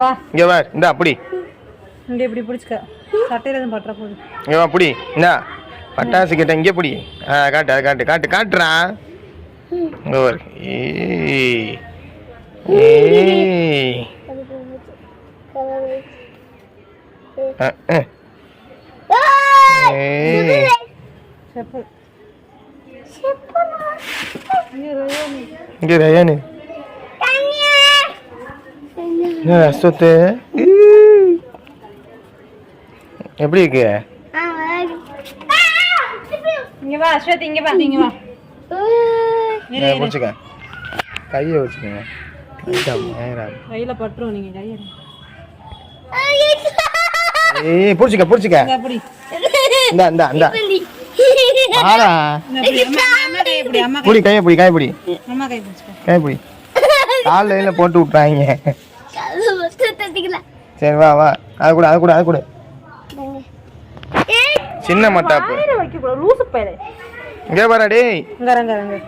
இங்கே வா இந்த அப்படி இங்கே இப்படி பிடிச்சிக்க. சட்டையில் எதுவும் பட்டுற போகுது இங்கே வா புடி. இந்தா பட்டாசு கிட்ட இங்கே புடி. ஆ காட்டு அதை காட்டு காட்டு காட்டுறான் இங்கே செப்பு இங்கே ரயானு. சொத்து. எப்படி இருக்கு? இங்கே வா அஸ்வத் இங்கே வா இங்கே வா. இதை பிடிச்சிக்க கையை வச்சுக்கோங்க. கையில் பட்டுரும் நீங்கள் கையை ஏய் பிடிச்சிக்க பிடிச்சிக்க. இந்தா இந்தா இந்தா கை புடி. கையை பிடி கையை பிடி அம்மா கை பிடிச்சிக்க. கையை பிடி. கால் லைன்ல போட்டு விட்றாங்க சரி வா வா. அது கூட அது கூட அது கூட. சின்ன மத்தாப்பு. வைக்க கூடாது லூசு பையலே. இங்கே பாரா டேய். இங்கே இங்கே